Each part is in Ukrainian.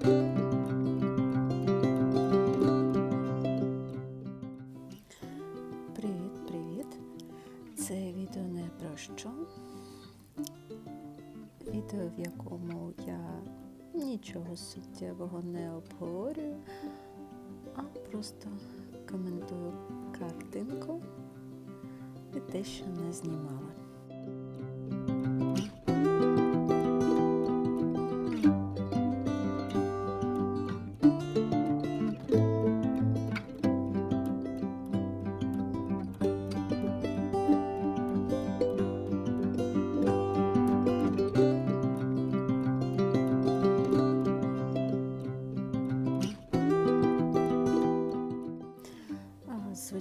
Привіт, привіт! Це відео не про що. Відео, в якому я нічого суттєвого не обговорюю, а просто коментую картинку і те, що не знімала.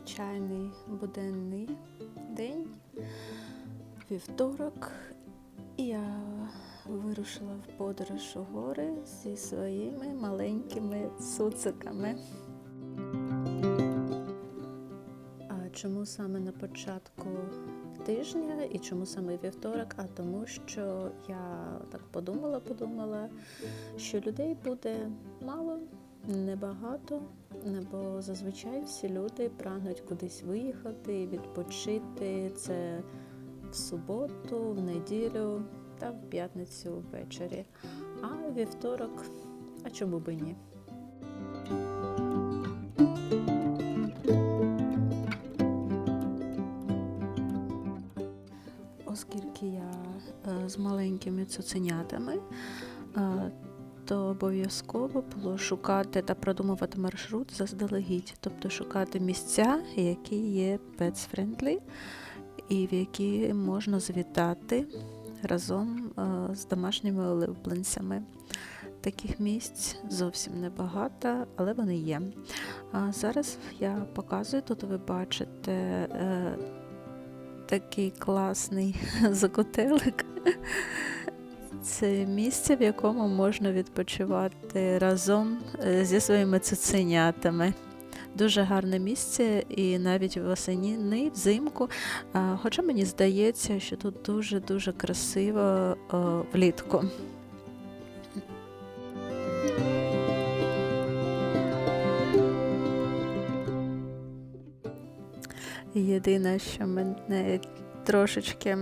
Звичайний буденний день, вівторок, і я вирушила в подорож у гори зі своїми маленькими цуциками. А чому саме на початку тижня і чому саме вівторок? А тому, що я так подумала, подумала, що людей буде мало, небагато, бо зазвичай всі люди прагнуть кудись виїхати, відпочити. Це в суботу, в неділю та в п'ятницю ввечері. А вівторок, а чому би ні? Оскільки я е, з маленькими цуценятами, е, то обов'язково було шукати та продумувати маршрут заздалегідь, тобто шукати місця, які є pets-friendly і в які можна завітати разом е, з домашніми улюбленцями. Таких місць зовсім небагато, але вони є. А зараз я показую, тут ви бачите е, такий класний закотелик. Це місце, в якому можна відпочивати разом е, зі своїми цуценятами. Дуже гарне місце, і навіть восени, взимку. Хоча мені здається, що тут дуже-дуже красиво влітку. Єдине, що мене трошечки,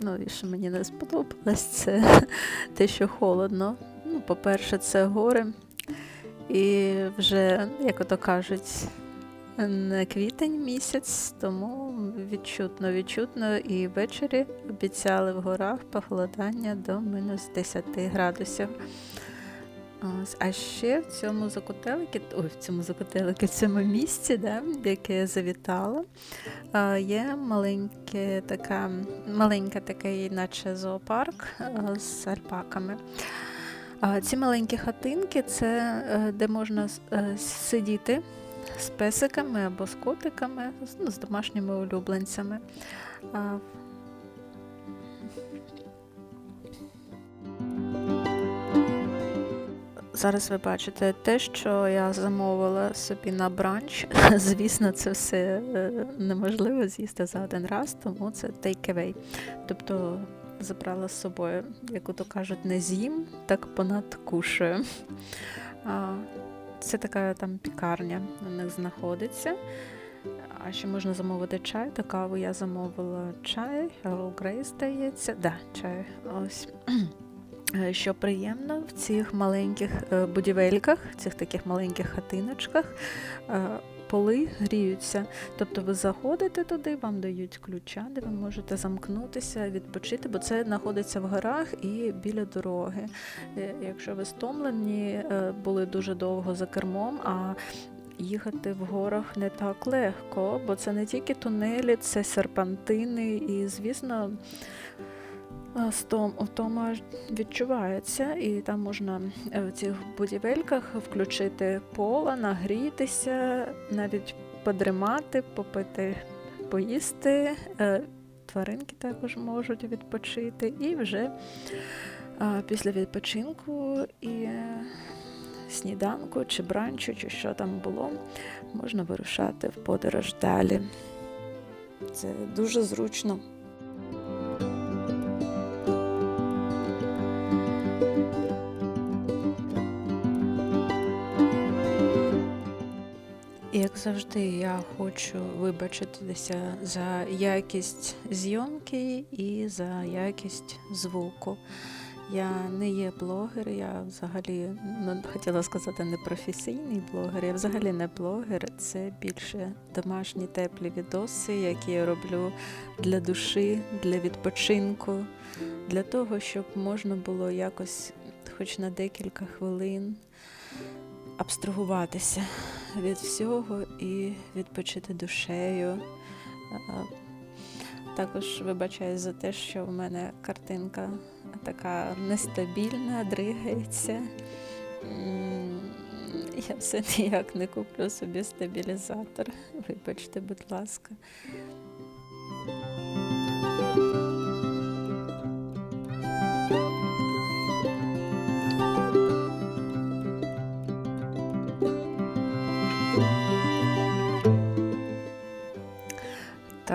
ну і що мені не сподобалось, це те, що холодно. Ну, по-перше, це гори. І вже, як ото кажуть, не квітень місяць, тому відчутно, відчутно. І ввечері обіцяли в горах похолодання до мінус 10 градусів. Ось, А ще в цьому закотеликі, ой, в цьому закотеликі, в цьому місці, да, яке я завітала, є маленьке така, маленька такий, наче зоопарк з альпаками. Ці маленькі хатинки це е, де можна е, сидіти з песиками або з котиками, ну, з домашніми улюбленцями. Зараз ви бачите те, що я замовила собі на бранч. Звісно, це все е, неможливо з'їсти за один раз, тому це take away. Тобто забрала з собою, як ото кажуть, не з'їм, так понадкушую. А, Це така там пікарня у них знаходиться. А ще можна замовити чай та каву. Я замовила чай, Earl Grey, здається. Да, чай. Ось. Е, Що приємно в цих маленьких е, будівельках, цих таких маленьких хатиночках, е, поли гріються. Тобто ви заходите туди, вам дають ключа, де ви можете замкнутися, відпочити, бо це знаходиться в горах і біля дороги. Якщо ви стомлені, були дуже довго за кермом, а Їхати в горах не так легко, бо це не тільки тунелі, це серпантини, і, звісно, втома відчувається, і там можна е, в цих будівельках включити поле, нагрітися, навіть подримати, попити, поїсти. Е, Тваринки також можуть відпочити, і вже після відпочинку і е, сніданку чи бранчу, чи що там було, можна вирушати в подорож далі. Це дуже зручно. Завжди, я хочу вибачитися за якість зйомки і за якість звуку. Я не є блогер, я взагалі ну, хотіла сказати не професійний блогер, я взагалі не блогер. Це більше домашні теплі відоси, які я роблю для душі, для відпочинку, для того, щоб можна було якось, хоч на декілька хвилин, абстрагуватися від всього і відпочити душею. Також вибачаюсь за те, що в мене картинка така нестабільна, дригається. Я все ніяк не куплю собі стабілізатор. Вибачте, будь ласка.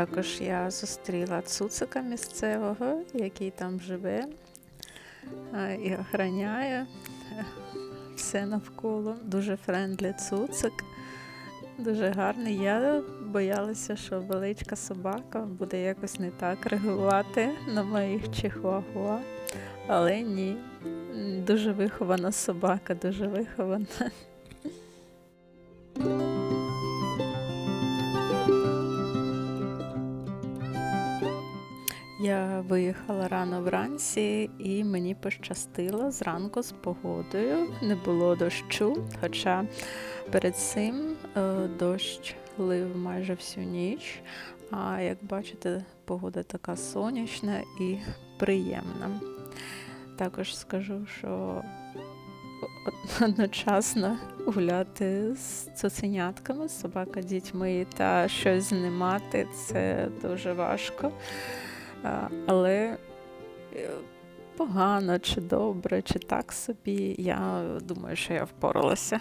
Також я зустріла цуцика місцевого, який там живе і охороняє е, все навколо. Дуже френдлі цуцик, дуже гарний. Я боялася, що величка собака буде якось не так реагувати на моїх чихуахуа, але ні. Дуже вихована собака, дуже вихована. Я виїхала рано вранці і мені пощастило зранку з погодою. Не було дощу, хоча перед цим е, дощ лив майже всю ніч. А як бачите, погода така сонячна і приємна. Також скажу, що одночасно гуляти з цуценятками, з собака дітьми та щось знімати це дуже важко. А, Але е, погано чи добре, чи так собі, я думаю, що я впоралася.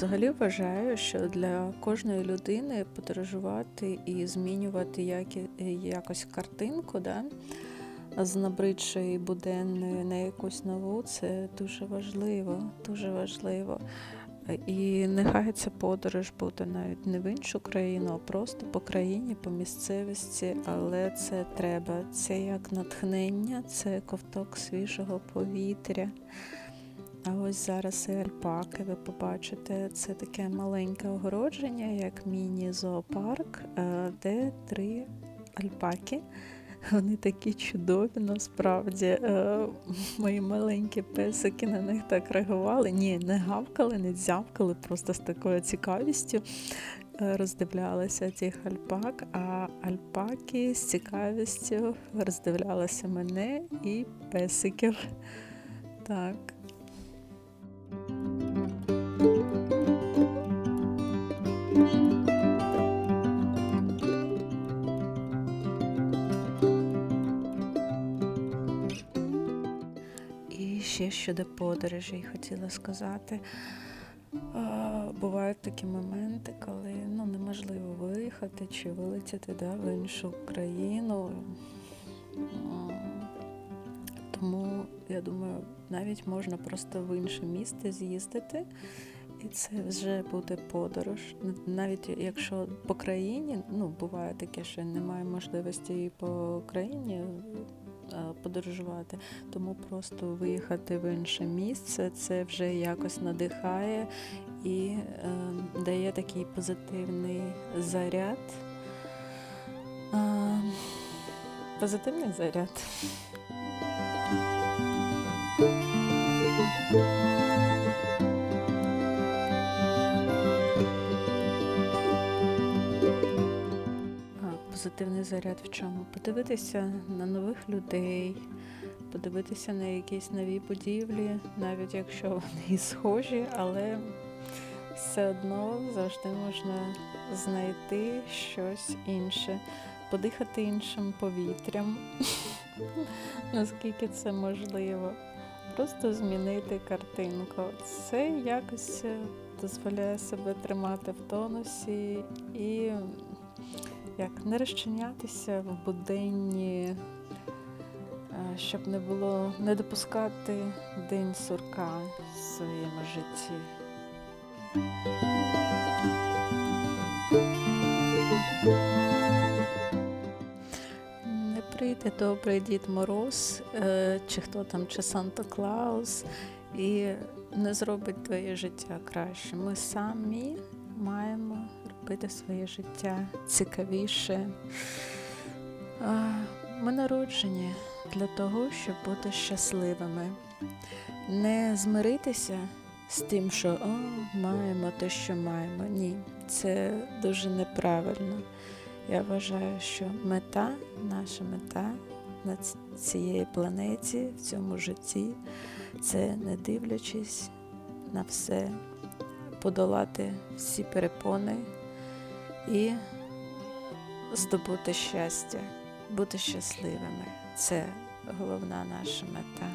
Взагалі вважаю, що для кожної людини подорожувати і змінювати які, якось картинку, да, з набридшої буденної на якусь нову, це дуже важливо, дуже важливо. І нехай ця подорож буде навіть не в іншу країну, а просто по країні, по місцевості, але це треба. Це як натхнення, це ковток свіжого повітря. А ось зараз і альпаки, ви побачите, це таке маленьке огородження, як міні-зоопарк, е, де три альпаки. Вони такі чудові, насправді. Е, Мої маленькі песики на них так реагували. Ні, не гавкали, не дзявкали, просто з такою цікавістю е, роздивлялися цих альпак, а альпаки з цікавістю роздивлялися мене і песиків. Так. Ще щодо подорожей хотіла сказати. Бувають такі моменти, коли ну, неможливо виїхати чи вилетіти да, в іншу країну. Тому я думаю, навіть можна просто в інше місто з'їздити, і це вже буде подорож. Навіть якщо по країні, ну буває таке, що немає можливості і по країні подорожувати, тому просто виїхати в інше місце, це вже якось надихає і е, дає такий позитивний заряд. Е, позитивний заряд. Позитивний заряд в чому? Подивитися на нових людей, подивитися на якісь нові будівлі, навіть якщо вони схожі, але все одно завжди можна знайти щось інше, подихати іншим повітрям, наскільки це можливо. Просто змінити картинку. Це якось дозволяє себе тримати в тонусі і як не розчинятися в буденні, е, щоб не було не допускати день сурка в своєму житті. Не прийде добрий Дід Мороз, е, чи хто там, чи Санта Клаус, і не зробить твоє життя краще. Ми самі маємо робити своє життя цікавіше. Ми народжені для того, щоб бути щасливими. Не змиритися з тим, що о, маємо те, що маємо. Ні, це дуже неправильно. Я вважаю, що мета, наша мета на ц- цій планеті, в цьому житті, це не дивлячись на все, подолати всі перепони і здобути щастя, бути щасливими. Це головна наша мета.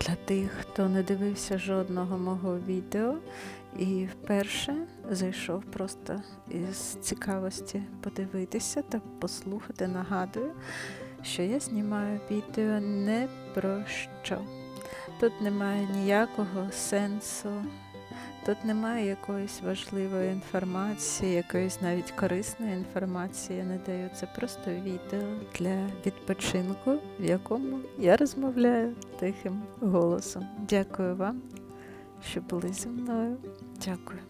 Для тих, хто не дивився жодного мого відео і вперше зайшов просто із цікавості подивитися та послухати, нагадую, що я знімаю відео не про що. Тут немає ніякого сенсу, тут немає якоїсь важливої інформації, якоїсь навіть корисної інформації я не даю. Це просто відео для відпочинку, в якому я розмовляю тихим голосом. Дякую вам, що були зі мною. Дякую.